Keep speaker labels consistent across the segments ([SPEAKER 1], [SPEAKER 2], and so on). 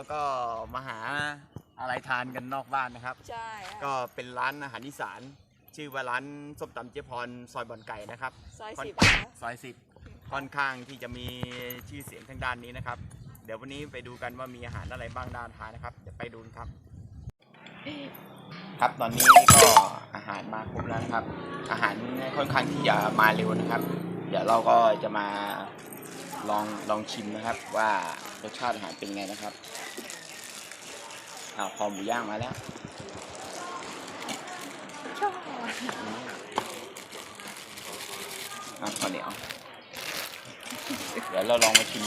[SPEAKER 1] วันนี้เราก็มาหาอะไรทานกันนอกบ้านนะครับ
[SPEAKER 2] ใช่
[SPEAKER 1] ก็เป็นร้านอาหารอีสาน ชื่อว่าร้านส้มตำเจ๊พรซอยบ่อนไก่นะครับ
[SPEAKER 2] ซอย
[SPEAKER 1] ค่อน
[SPEAKER 2] สิบ
[SPEAKER 1] ซอยสิบค่อนข้างที่จะมีชื่อเสียงทางด้านนี้นะครับ เดี๋ยววันนี้ไปดูกันว่ามีอาหารอะไรบ้างด้านทานนะครับเดี๋ยวไปดูกันครับ ครับตอนนี้ก็อาหารมาครบแล้วนะครับ อาหารค่อนข้างที่จะมาเร็วนะครับ เดี๋ยวเราก็จะมา ลองลองชิมนะครับว่ารสชาติอาหารเป็นไงนะครับอ้าวคอหมูย่างมาแล้ว
[SPEAKER 2] ชอบ
[SPEAKER 1] อะข้าวเหนียวเดี๋ยวเราลองมาชิม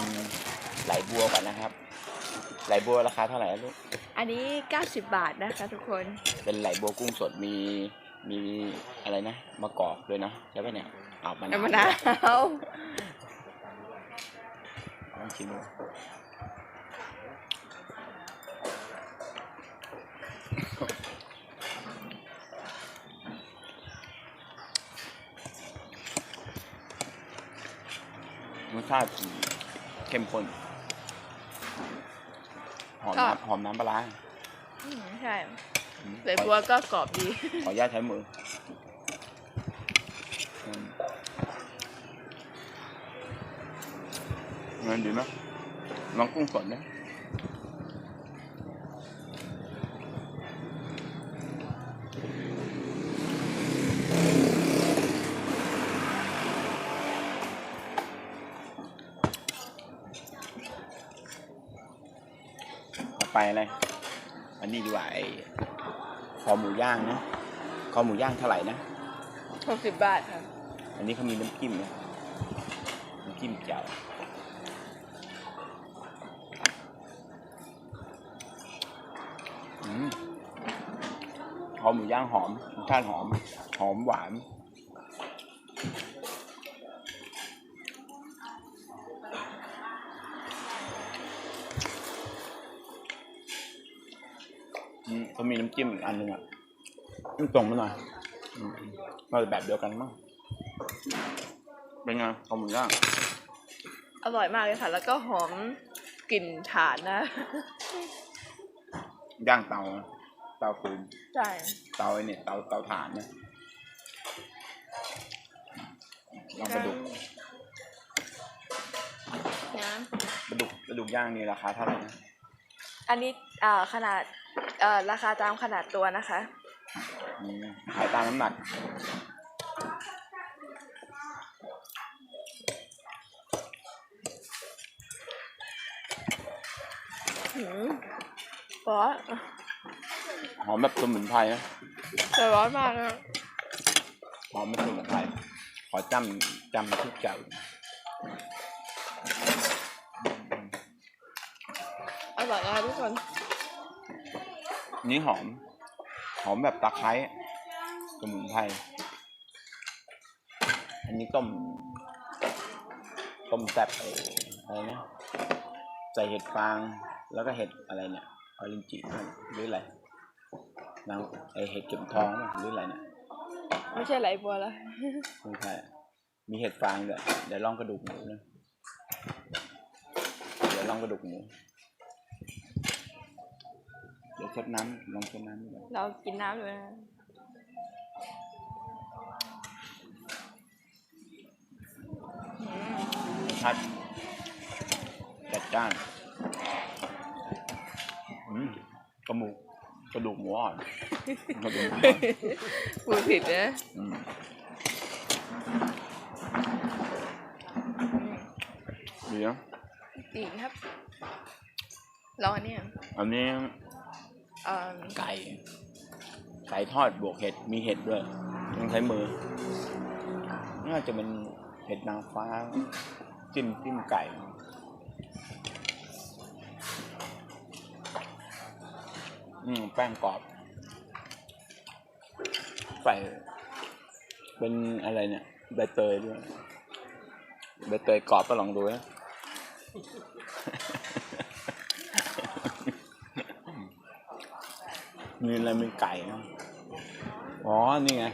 [SPEAKER 1] ไหลบัวก่อนนะครับ ไหลบัวราคาเท่าไหร่อะลูก
[SPEAKER 2] อันนี้ 90 บาทนะคะทุกคน
[SPEAKER 1] เป็นไหลบัวกุ้งสดมีมีอะไรนะมะกอกด้วยนะใช่ไหมเนี่ยเอามะนาว
[SPEAKER 2] น้ำมะนาว
[SPEAKER 1] ลองชิมดูรสชาติเข้มข้นหอมน้ำหอมน้ำปลาร้า
[SPEAKER 2] อืมใช่
[SPEAKER 1] อืม
[SPEAKER 2] เลยบัวก็กรอบดี
[SPEAKER 1] ขออนุญาตใช้มืออื เงินดีไหมลองกุ้งสดนะต่อไปอะไร อันนี้ดีกว่าไอ้คอหมูย่างนะ คอหมูย่างเท่าไหร่นะ
[SPEAKER 2] 60บาทค่ะ
[SPEAKER 1] อันนี้เขามีน้ำจิ้มนะน้ำจิ้มแจ่ว คอหมูย่างหอมรสชาติหอม หอมหวานอืมก็มีน้ำจิ้มอีกอันหนึ่งอะน้ำตรงมาหน่อยอืมน่าจะแบบเดียวกันมั้งเป็นไงข้าวหมูย่าง
[SPEAKER 2] อร่อยมากเลยค่ะ แล้วก็หอมกลิ่นถ่านนะ
[SPEAKER 1] ย่างเตานะ เตาฟืน
[SPEAKER 2] ใช่
[SPEAKER 1] เตาไอ้เนี่ยเตาเตาถ่านนะลองปลาดุก
[SPEAKER 2] นะ
[SPEAKER 1] ปลาดุกปลาดุกย่างนี่ราคาเท่าไหร่นะ
[SPEAKER 2] อันนี้อ่าขนาดเอ่อราคาตามขนาดตัวนะคะ
[SPEAKER 1] อืมขายตามน้ำหนัก
[SPEAKER 2] หืมร้อน
[SPEAKER 1] หอมแบบสมุนไพรนะ
[SPEAKER 2] แต่ร้อนมากเลย
[SPEAKER 1] หอมแบบสมุนไพรขอจำจำทุกเจ้า
[SPEAKER 2] อร่อยนะคะทุกคน
[SPEAKER 1] นี่หอม หอมแบบตะไคร้สมุนไพรอันนี้ต้มต้มแซ่บไอ้อะไรนะใส่เห็ดฟางแล้วก็เห็ดอะไรเนี่ยออรินจิหรืออะไร นางไอเห็ดเข็มทองป่ะหรืออะไรเนี่ย
[SPEAKER 2] ไม่ใช่ไหลบัวแล้ว
[SPEAKER 1] ไม่ใช่มีเห็ดฟางด้วยเดี๋ยวลองกระดูกหมูนะเดี๋ยวลองกระดูกหมูเดี๋ยวเช็ดน้ำลองเช็ดน้ำด้วย
[SPEAKER 2] เรากินน้ำด้วยนะ
[SPEAKER 1] ชัดจัดจ้านอืมกระหมูกก ระดูกหมูอ่อนกระดูกหมูอ่อน
[SPEAKER 2] พูดผิดนะ
[SPEAKER 1] อืมดีนะ
[SPEAKER 2] จริงครับลองอันเนี้ย
[SPEAKER 1] อันนี้
[SPEAKER 2] เอ่อ
[SPEAKER 1] ไก่ ไก่ทอดบวกเห็ด มีเห็ดด้วยต้องใช้มือ น่าจะเป็นเห็ดนางฟ้า จิ้มจิ้มไก่ อืมแป้งกรอบ ใส่เป็นอะไรเนี่ยใบเตยด้วยใบเตยกรอบก็ลองดูนะมีอะไรเป็นไก่นะอ๋อ นี่ไง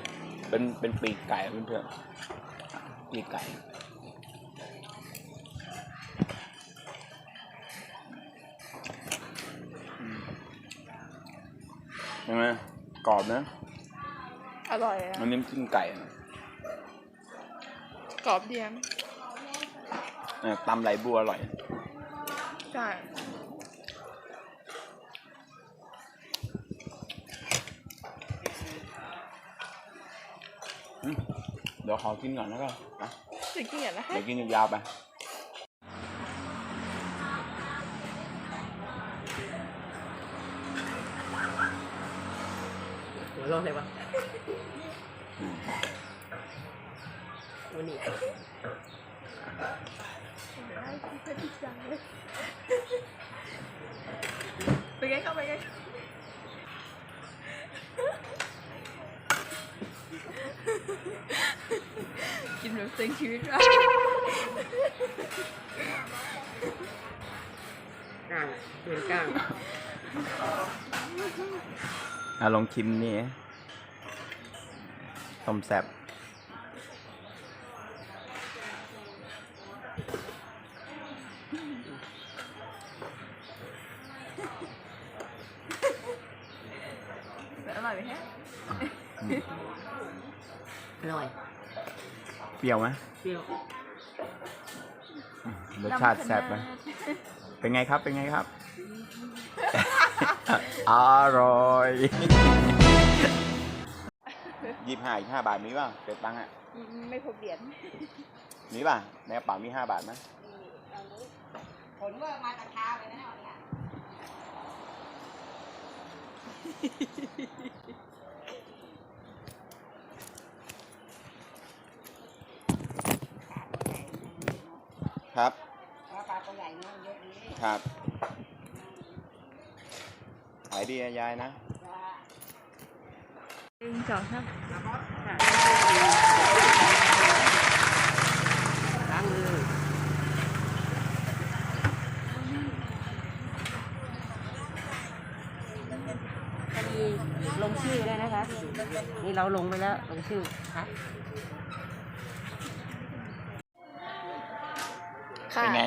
[SPEAKER 1] เป็นเป็นปีกไก่เพื่อนๆปีกไก่ ช่ไหมกรอบนะ
[SPEAKER 2] อร่อยอะ
[SPEAKER 1] มันนิ่มขึ้นไก่นะ
[SPEAKER 2] กรอบเดียม
[SPEAKER 1] เออตำไหลบัวอร่อย
[SPEAKER 2] ใช่
[SPEAKER 1] อืมเดี๋ยวขอกินก่อนแล้วกันนะ
[SPEAKER 2] จริงๆอะนะคะ
[SPEAKER 1] เดี๋ยวกินยาวๆไป
[SPEAKER 3] ร้อนเลยวะวันนี้
[SPEAKER 2] ไปไงเข้าไปไงกินแบบเซ็งชีวิตว่ะ
[SPEAKER 3] กลางเดือนกลาง
[SPEAKER 1] อะลองชิมนี่ต้มแซ่บ
[SPEAKER 2] อร่อยไหมฮะ
[SPEAKER 3] อร่อย
[SPEAKER 1] เปรี้ยวไหม
[SPEAKER 3] เปรี้ยว
[SPEAKER 1] รสชาติแซ่บไหมเป็นไงครับ เป็นไงครับ อร่อยยี่สิบห้าอีกห้าบาทมีป่ะเก็บตังค์อะ
[SPEAKER 2] ไม่พบเหรียญ
[SPEAKER 1] มีป่ะในกระเป๋ามีห้าบาทไหม
[SPEAKER 3] ผลว่ามาตะคาเลยนะเนี่ย
[SPEAKER 1] ครับ
[SPEAKER 3] ปลาตัวใหญ่เนื้อเยอะดี
[SPEAKER 1] ครับ ขายดีอะยายนะ
[SPEAKER 2] หนึ่งสองสาม
[SPEAKER 3] ล้างมือพอดีลงชื่อได้นะคะ นี่เราลงไปแล้วลงชื่อค่ะ
[SPEAKER 2] ค่ะ
[SPEAKER 1] เป็นไง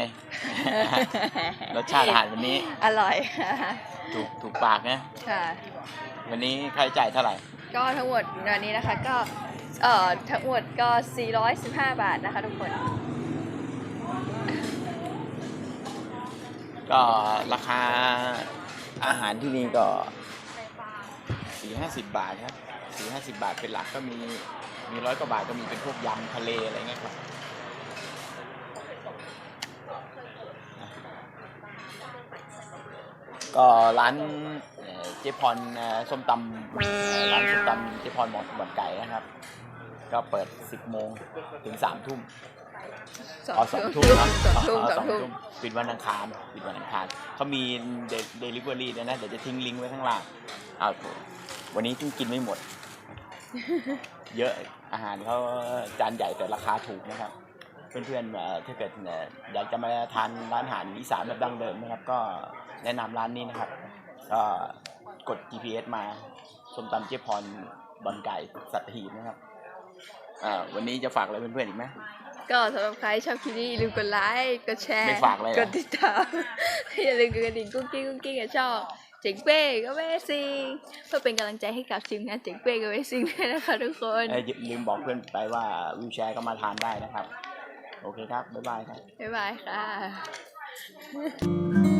[SPEAKER 1] รสชาติอาหารวันนี้
[SPEAKER 2] อร่อยค่ะ
[SPEAKER 1] ถูกถูกปากนะ
[SPEAKER 2] ค่ะ
[SPEAKER 1] วันนี้ค่าใช้จ่ายเท่าไหร่
[SPEAKER 2] ก็ทั้งหมดวันนี้นะคะก็เอ่อทั้งหมดก็ 415 บาทนะคะทุกคน
[SPEAKER 1] ก็ราคาอาหารที่นี่ก็สี่ห้าสิบบาทครับสี่ห้าสิบบาทเป็นหลักก็มีมีร้อยกว่าบาทก็มีเป็นพวกยำทะเลอะไรเงี้ยครับ ก็ร้านเอ่อเจ๊พรเอ่อส้มตำเอ่อร้านส้มตำเจ๊พรหมอบ่อนไก่นะครับ ก็เปิด 10 โมงถึง 3 ทุ่มอ๋อสองทุ่มนะ
[SPEAKER 2] สองทุ่ม
[SPEAKER 1] อ๋อ
[SPEAKER 2] สองทุ่ม
[SPEAKER 1] ปิดวันอังคารปิดวันอังคารเขามีเดลิเวอรี่ด้วยนะ เดี๋ยวจะทิ้งลิงก์ไว้ข้างล่างเอาโถวันนี้เพิ่งกินไม่หมด เยอะอาหารเขาจานใหญ่แต่ราคาถูกนะครับ เพื่อนๆเอ่อถ้าเกิดเอ่ออยากจะมาทานร้านอาหารอีสานแบบดั้งเดิมนะครับก็แนะนำร้านนี้นะครับก็กด GPS มาส้มตำเจ๊พรบอนไก่สัตหีบนะครับอ่าวันนี้จะฝากอะไรเพื่อนๆอีกไหม
[SPEAKER 2] ก็สำหรับใครชอบคลิปนี้อย่าลืมกดไลค์กดแชร์
[SPEAKER 1] ไม่ฝากเลยเหรอ
[SPEAKER 2] กดติดตามอย่าลืมกดกระดิ่งกุ้งกิ้งกุ้งกิ้งกับช่องเจ๋งเป้ก็เวซิงเพื่อเป็นกำลังใจให้กับทีมงานเจ๋งเป้ก็เวซิงด้วยนะคะทุกคน
[SPEAKER 1] เอ้ยอย่าลืมบอกเพื่อนไปว่าวิวแชร์ก็มาทานได้นะครับ โอเคครับ บ๊ายบายครับ
[SPEAKER 2] บ๊ายบายค่ะ